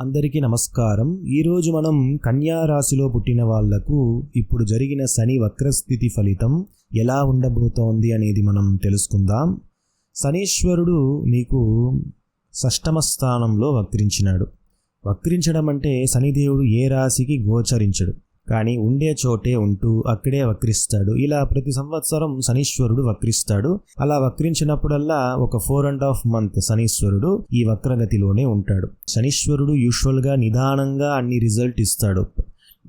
అందరికీ నమస్కారం. ఈరోజు మనం కన్యారాశిలో పుట్టిన వాళ్ళకు ఇప్పుడు జరిగిన శని వక్రస్థితి ఫలితం ఎలా ఉండబోతోంది అనేది మనం తెలుసుకుందాం. శనీశ్వరుడు మీకు షష్టమ స్థానంలో వక్రించినాడు. వక్రించడం అంటే శనిదేవుడు ఏ రాశికి గోచరించడు. కానీ ఉండే చోటే ఉంటూ అక్కడే వక్రిస్తాడు. ఇలా ప్రతి సంవత్సరం శనీశ్వరుడు వక్రిస్తాడు. అలా వక్రించినప్పుడల్లా ఒక ఫోర్ అండ్ హాఫ్ మంత్ శనీశ్వరుడు ఈ వక్రగతిలోనే ఉంటాడు. శనీశ్వరుడు యూజువల్గా నిదానంగా అన్ని రిజల్ట్ ఇస్తాడు.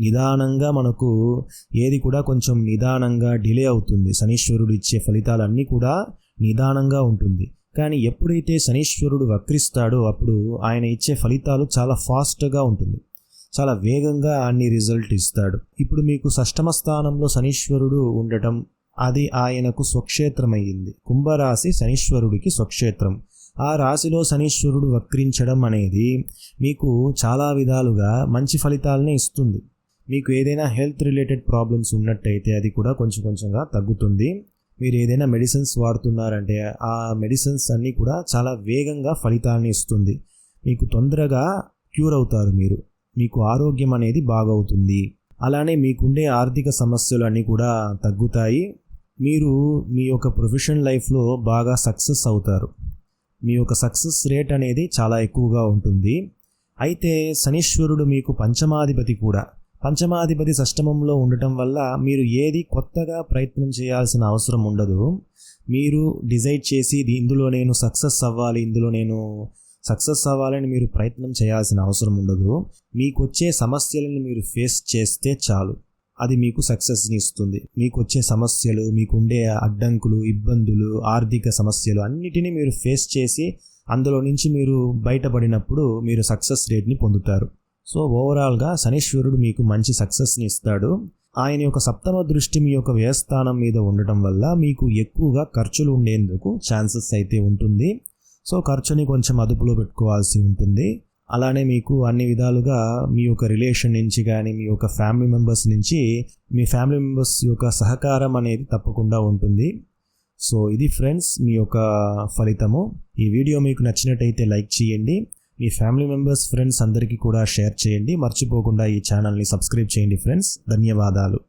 నిదానంగా మనకు ఏది కూడా కొంచెం నిదానంగా డిలే అవుతుంది. శనీశ్వరుడు ఇచ్చే ఫలితాలన్నీ కూడా నిదానంగా ఉంటుంది. కానీ ఎప్పుడైతే శనీశ్వరుడు వక్రిస్తాడో అప్పుడు ఆయన ఇచ్చే ఫలితాలు చాలా ఫాస్ట్గా ఉంటుంది. చాలా వేగంగా అన్ని రిజల్ట్ ఇస్తాడు. ఇప్పుడు మీకు షష్టమ స్థానంలో శనీశ్వరుడు ఉండటం అది ఆయనకు స్వక్షేత్రమయ్యింది. కుంభరాశి శనీశ్వరుడికి స్వక్షేత్రం. ఆ రాశిలో శనీశ్వరుడు వక్రించడం అనేది మీకు చాలా విధాలుగా మంచి ఫలితాలనే ఇస్తుంది. మీకు ఏదైనా హెల్త్ రిలేటెడ్ ప్రాబ్లమ్స్ ఉన్నట్టయితే అది కూడా కొంచెం కొంచెంగా తగ్గుతుంది. మీరు ఏదైనా మెడిసిన్స్ వాడుతున్నారంటే ఆ మెడిసిన్స్ అన్నీ కూడా చాలా వేగంగా ఫలితాలని ఇస్తుంది. మీకు తొందరగా క్యూర్ అవుతారు మీరు. మీకు ఆరోగ్యం అనేది బాగవుతుంది. అలానే మీకుండే ఆర్థిక సమస్యలు అన్నీ కూడా తగ్గుతాయి. మీరు మీ యొక్క ప్రొఫెషనల్ లైఫ్లో బాగా సక్సెస్ అవుతారు. మీ యొక్క సక్సెస్ రేట్ అనేది చాలా ఎక్కువగా ఉంటుంది. అయితే శనీశ్వరుడు మీకు పంచమాధిపతి కూడా. పంచమాధిపతి సష్టమంలో ఉండటం వల్ల మీరు ఏది కొత్తగా ప్రయత్నం చేయాల్సిన అవసరం ఉండదు. మీరు డిసైడ్ చేసి ఇందులో నేను సక్సెస్ అవ్వాలి ఇందులో నేను సక్సెస్ అవ్వాలని మీరు ప్రయత్నం చేయాల్సిన అవసరం ఉండదు. మీకు వచ్చే సమస్యలను మీరు ఫేస్ చేస్తే చాలు. అది మీకు సక్సెస్ని ఇస్తుంది. మీకు వచ్చే సమస్యలు మీకు ఉండే అడ్డంకులు ఇబ్బందులు ఆర్థిక సమస్యలు అన్నిటినీ మీరు ఫేస్ చేసి అందులో నుంచి మీరు బయటపడినప్పుడు మీరు సక్సెస్ రేట్ని పొందుతారు. సో ఓవరాల్గా శనీశ్వరుడు మీకు మంచి సక్సెస్ని ఇస్తాడు. ఆయన యొక్క సప్తమ దృష్టి మీ యొక్క వ్యయస్థానం మీద ఉండటం వల్ల మీకు ఎక్కువగా ఖర్చులు ఉండేందుకు ఛాన్సెస్ అయితే ఉంటుంది. సో ఖర్చుని కొంచెం అదుపులో పెట్టుకోవాల్సి ఉంటుంది. అలానే మీకు అన్ని విధాలుగా మీ యొక్క రిలేషన్ నుంచి కానీ మీ యొక్క ఫ్యామిలీ మెంబర్స్ నుంచి మీ ఫ్యామిలీ మెంబర్స్ యొక్క సహకారం అనేది తప్పకుండా ఉంటుంది. సో ఇది ఫ్రెండ్స్ మీ యొక్క ఫలితము. ఈ వీడియో మీకు నచ్చినట్టయితే లైక్ చేయండి. మీ ఫ్యామిలీ మెంబర్స్ ఫ్రెండ్స్ అందరికీ కూడా షేర్ చేయండి. మర్చిపోకుండా ఈ ఛానల్ని సబ్స్క్రైబ్ చేయండి ఫ్రెండ్స్. ధన్యవాదాలు.